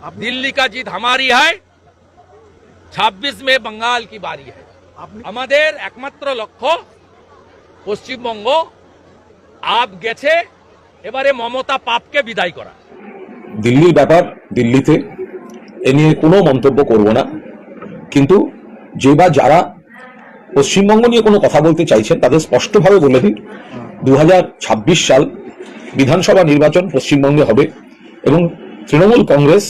আপনি- दिल्ली का जीत हमारी है 26 में बंगाल की बारी है আপনি আমাদের একমাত্র লক্ষ্য পশ্চিমবঙ্গ আপ গেছে এবারে মমতা পাপকে বিদায় করা দিল্লির ব্যাপার দিল্লিতে এ নিয়ে কোনো মন্তব্য করব না কিন্তু যে বা যারা পশ্চিমবঙ্গ নিয়ে কোনো কথা বলতে চাইছেন তাদের স্পষ্টভাবে বলে দিই দু সাল বিধানসভা নির্বাচন পশ্চিমবঙ্গে হবে এবং তৃণমূল কংগ্রেস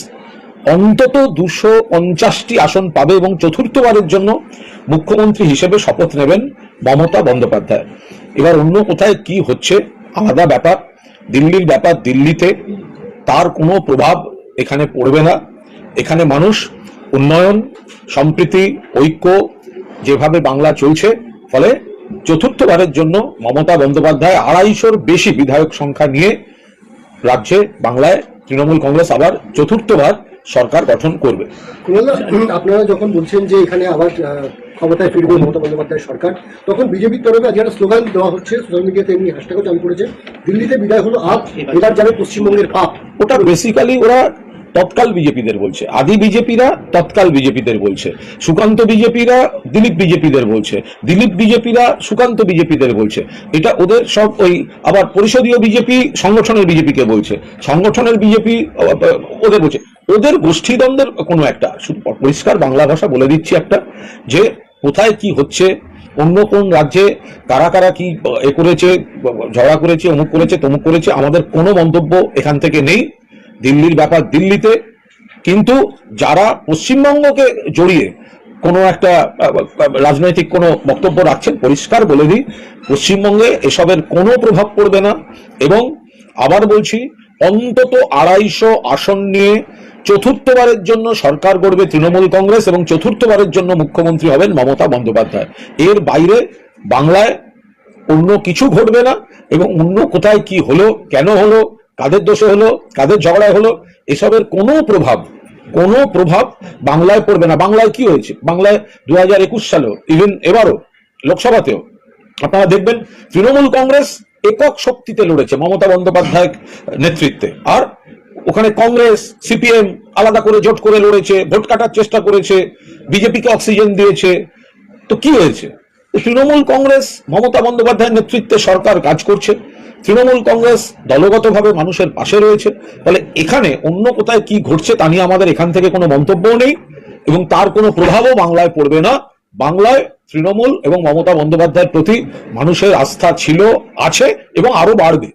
অন্তত দুশো পঞ্চাশটি আসন পাবে এবং চতুর্থবারের জন্য মুখ্যমন্ত্রী হিসেবে শপথ নেবেন মমতা বন্দ্যোপাধ্যায়। এবার অন্য কোথায় কি হচ্ছে? আলাদা ব্যাপার। দিল্লির ব্যাপার দিল্লিতে। তার কোনো প্রভাব এখানে পড়বে না। এখানে মানুষ উন্নয়ন, সম্প্রীতি, ঐক্য যেভাবে বাংলা চলছে, ফলে চতুর্থবারের জন্য মমতা বন্দ্যোপাধ্যায় আড়াইশোর বেশি বিধায়ক সংখ্যা নিয়ে রাজ্যে বাংলায় তৃণমূল কংগ্রেস আবার চতুর্থবার সরকার গঠন করবে। আপনারা যখন বলছেন যে এখানে আবার ক্ষমতায় ফিরবে মমতা বন্দ্যোপাধ্যায় সরকার তখন বিজেপির তরফে আজ একটা স্লোগান দেওয়া হচ্ছে সোশ্যাল মিডিয়াতে এমনি হ্যাশট্যাগও চালু করেছে দিল্লিতে বিদায় হলো আপ এবার যাবে পশ্চিমবঙ্গের পাপ। ওটা বেসিক্যালি ওরা তৎকাল বিজেপিদের বলছে। আদি বিজেপিরা, তৎকাল বিজেপিদের বলছে। সুকান্ত বিজেপিরা, দিলীপ বিজেপিদের বলছে। দিলীপ বিজেপিরা, সুকান্ত বিজেপিদের বলছে। এটা ওদের সব ওই আবার পরিষদীয় বিজেপি, সংগঠনের বিজেপিকে বলছে। সংগঠনের বিজেপি ওদের বলছে। ওদের গোষ্ঠীদ্বন্দ্বের কোনো একটা পরিষ্কার বাংলা ভাষা বলে দিচ্ছি একটা, যে কোথায় কি হচ্ছে, অন্য কোন রাজ্যে কারা কারা কি, এ করেছে, ঝগড়া করেছে, অমুক করেছে, তমুক করেছে, আমাদের কোনো মন্তব্য এখান থেকে নেই। দিল্লির ব্যাপার দিল্লিতে, কিন্তু যারা পশ্চিমবঙ্গকে জড়িয়ে কোনো একটা রাজনৈতিক কোনো বক্তব্য রাখছেন, পরিষ্কার বলে দিই, পশ্চিমবঙ্গে এসবের কোনো প্রভাব পড়বে না এবং আবার বলছি, অন্তত আড়াইশো আসন নিয়ে চতুর্থবারের জন্য সরকার গড়বে তৃণমূল কংগ্রেস এবং চতুর্থবারের জন্য মুখ্যমন্ত্রী হবেন মমতা বন্দ্যোপাধ্যায়। এর বাইরে বাংলায় অন্য কিছু ঘটবে না এবং অন্য কোথায় কি হলো, কেন হলো কাদের দোষে হলো, কাদের ঝগড়ায় হলো, এসবের কোনো প্রভাব কোনো প্রভাব বাংলায় পড়বে না। বাংলায় কি হয়েছে? বাংলায় দু হাজার একুশ সালেও ইভেন এবারও, লোকসভাতেও, আপনারা দেখবেন তৃণমূল কংগ্রেস একক শক্তিতে লড়েছে মমতা বন্দ্যোপাধ্যায় নেতৃত্বে। আর ওখানে কংগ্রেস, সিপিএম আলাদা করে জোট করে লড়েছে, ভোট কাটার চেষ্টা করেছে, বিজেপিকে অক্সিজেন দিয়েছে। তো কি হয়েছে? তৃণমূল কংগ্রেস মমতা বন্দ্যোপাধ্যায়ের নেতৃত্বে সরকার কাজ করছে। তৃণমূল কংগ্রেস দলগতভাবে মানুষের পাশে রয়েছে। তাহলে এখানে অন্য কোথায় কি ঘটছে তা নিয়ে আমাদের এখান থেকে কোনো মন্তব্যও নেই এবং তার কোনো প্রভাবও বাংলায় পড়বে না। বাংলায় তৃণমূল এবং মমতা বন্দ্যোপাধ্যায়ের প্রতি মানুষের আস্থা ছিল, আছে এবং আরও বাড়বে।